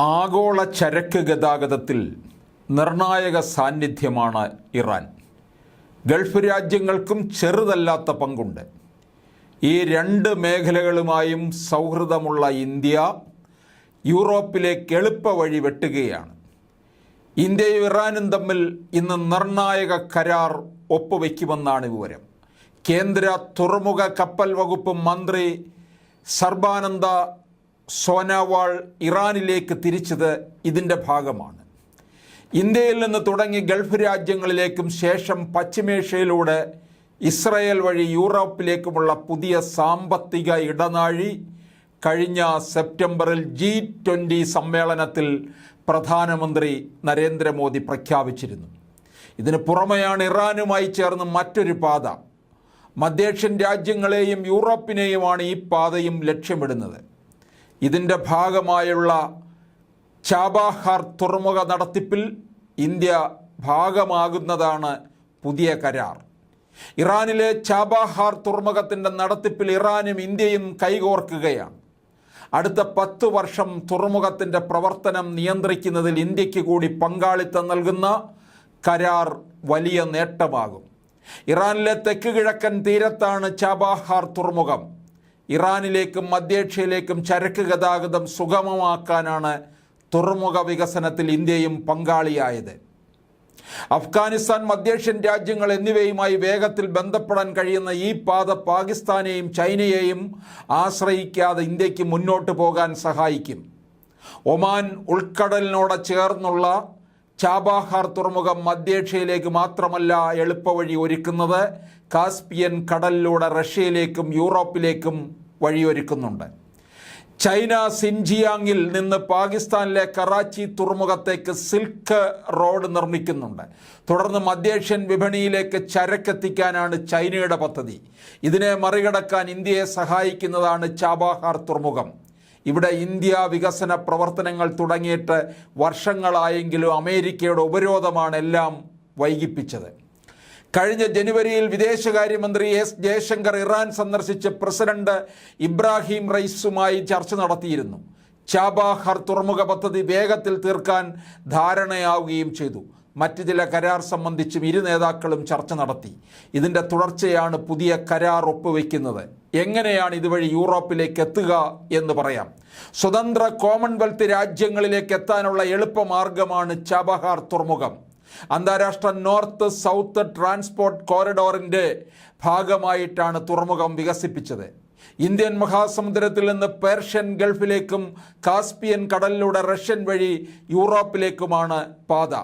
ആഗോള ചരക്ക് ഗതാഗതത്തിൽ നിർണായക സാന്നിധ്യമാണ് ഇറാൻ. ഗൾഫ് രാജ്യങ്ങൾക്കും ചെറുതല്ലാത്ത പങ്കുണ്ട്. ഈ രണ്ട് മേഖലകളുമായും സൗഹൃദമുള്ള ഇന്ത്യ യൂറോപ്പിലേക്ക് എളുപ്പ വഴി വെട്ടുകയാണ്. ഇന്ത്യയും ഇറാനും തമ്മിൽ ഇന്ന് നിർണായക കരാർ ഒപ്പുവയ്ക്കുമെന്നാണ് വിവരം. കേന്ദ്ര തുറമുഖ കപ്പൽ വകുപ്പ് മന്ത്രി സർബാനന്ദ സോനാവാൾ ഇറാനിലേക്ക് തിരിച്ചത് ഇതിന്റെ ഭാഗമാണ്. ഇന്ത്യയിൽ നിന്ന് തുടങ്ങി ഗൾഫ് രാജ്യങ്ങളിലേക്കും ശേഷം പശ്ചിമേഷ്യയിലൂടെ ഇസ്രയേൽ വഴി യൂറോപ്പിലേക്കുമുള്ള പുതിയ സാമ്പത്തിക ഇടനാഴി കഴിഞ്ഞ സെപ്റ്റംബറിൽ ജി ട്വന്റി സമ്മേളനത്തിൽ പ്രധാനമന്ത്രി നരേന്ദ്രമോദി പ്രഖ്യാപിച്ചിരുന്നു. ഇതിന് പുറമെയാണ് ഇറാനുമായി ചേർന്ന് മറ്റൊരു പാത. മധ്യേഷ്യൻ രാജ്യങ്ങളെയും യൂറോപ്പിനെയുമാണ് ഈ പാതയും ലക്ഷ്യമിടുന്നത്. ഇതിന്റെ ഭാഗമായുള്ള ചാബാഹാർ തുറമുഖ നടത്തിപ്പിൽ ഇന്ത്യ ഭാഗമാകുന്നതാണ് പുതിയ കരാർ. ഇറാനിലെ ചാബാഹാർ തുറമുഖത്തിന്റെ നടത്തിപ്പിൽ ഇറാനും ഇന്ത്യയും കൈകോർക്കുകയാണ്. അടുത്ത പത്ത് വർഷം തുറമുഖത്തിന്റെ പ്രവർത്തനം നിയന്ത്രിക്കുന്നതിൽ ഇന്ത്യയ്ക്ക് കൂടി പങ്കാളിത്തം നൽകുന്ന കരാർ വലിയ നേട്ടമാകും. ഇറാനിലെ തെക്ക് കിഴക്കൻ തീരത്താണ് ചാബാഹാർ തുറമുഖം. ഇറാനിലേക്കും മധ്യേഷ്യയിലേക്കും ചരക്ക് ഗതാഗതം സുഗമമാക്കാനാണ് തുറമുഖ വികസനത്തിൽ ഇന്ത്യയും പങ്കാളിയായത്. അഫ്ഗാനിസ്ഥാൻ മധ്യേഷ്യൻ രാജ്യങ്ങൾ എന്നിവയുമായി വേഗത്തിൽ ബന്ധപ്പെടാൻ കഴിയുന്ന ഈ പാത പാകിസ്ഥാനെയും ചൈനയെയും ആശ്രയിക്കാതെ ഇന്ത്യയ്ക്ക് മുന്നോട്ട് പോകാൻ സഹായിക്കും. ഒമാൻ ഉൾക്കടലിനോട് ചേർന്നുള്ള ചാബാഹാർ തുറമുഖം മധ്യേഷ്യയിലേക്ക് മാത്രമല്ല എളുപ്പവഴി ഒരുക്കുന്നത്. കാസ്പിയൻ കടലിലൂടെ റഷ്യയിലേക്കും യൂറോപ്പിലേക്കും വഴിയൊരുക്കുന്നുണ്ട്. ചൈന സിൻജിയാങ്ങിൽ നിന്ന് പാകിസ്ഥാനിലെ കറാച്ചി തുറമുഖത്തേക്ക് സിൽക്ക് റോഡ് നിർമ്മിക്കുന്നുണ്ട്. തുടർന്ന് മധ്യേഷ്യൻ വിപണിയിലേക്ക് ചരക്കെത്തിക്കാനാണ് ചൈനയുടെ പദ്ധതി. ഇതിനെ മറികടക്കാൻ ഇന്ത്യയെ സഹായിക്കുന്നതാണ് ചാബാഹാർ തുറമുഖം. ഇവിടെ ഇന്ത്യ വികസന പ്രവർത്തനങ്ങൾ തുടങ്ങിയിട്ട് വർഷങ്ങളായെങ്കിലും അമേരിക്കയുടെ ഉപരോധമാണ് എല്ലാം വൈകിപ്പിച്ചത്. കഴിഞ്ഞ ജനുവരിയിൽ വിദേശകാര്യമന്ത്രി എസ് ജയശങ്കർ ഇറാൻ സന്ദർശിച്ച് പ്രസിഡന്റ് ഇബ്രാഹിം റൈസുമായി ചർച്ച നടത്തിയിരുന്നു. ചാബാഹർ തുറമുഖ പദ്ധതി വേഗത്തിൽ തീർക്കാൻ ധാരണയാവുകയും ചെയ്തു. മറ്റ് ചില കരാർ സംബന്ധിച്ചും ഇരു നേതാക്കളും ചർച്ച നടത്തി. ഇതിന്റെ തുടർച്ചയാണ് പുതിയ കരാർ ഒപ്പുവെക്കുന്നത്. എങ്ങനെയാണ് ഇതുവഴി യൂറോപ്പിലേക്ക് എത്തുക എന്ന് പറയാം. സ്വതന്ത്ര കോമൺവെൽത്ത് രാജ്യങ്ങളിലേക്ക് എത്താനുള്ള എളുപ്പമാർഗമാണ് ചബഹാർ തുറമുഖം. അന്താരാഷ്ട്ര നോർത്ത് സൗത്ത് ട്രാൻസ്പോർട്ട് കോറിഡോറിന്റെ ഭാഗമായിട്ടാണ് തുറമുഖം വികസിപ്പിച്ചത്. ഇന്ത്യൻ മഹാസമുദ്രത്തിൽ നിന്ന് പേർഷ്യൻ ഗൾഫിലേക്കും കാസ്പിയൻ കടലിലൂടെ റഷ്യൻ വഴി യൂറോപ്പിലേക്കുമാണ് പാത.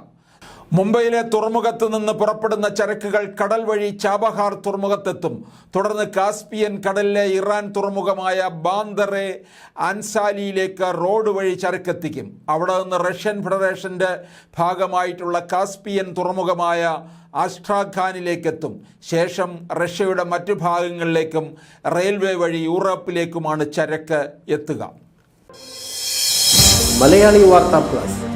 മുംബൈയിലെ തുറമുഖത്ത് നിന്ന് പുറപ്പെടുന്ന ചരക്കുകൾ കടൽ വഴി ചാബഹാർ തുറമുഖത്തെത്തും. തുടർന്ന് കാസ്പിയൻ കടലിലെ ഇറാൻ തുറമുഖമായ ബാന്തറെ അൻസാലിയിലേക്ക് റോഡ് വഴി ചരക്കെത്തിക്കും. അവിടെ നിന്ന് റഷ്യൻ ഫെഡറേഷന്റെ ഭാഗമായിട്ടുള്ള കാസ്പിയൻ തുറമുഖമായ ആസ്ട്രാഖാനിലേക്കെത്തും ശേഷം റഷ്യയുടെ മറ്റു ഭാഗങ്ങളിലേക്കും റെയിൽവേ വഴി യൂറോപ്പിലേക്കുമാണ് ചരക്ക് എത്തുക. Malayali Vartha plus.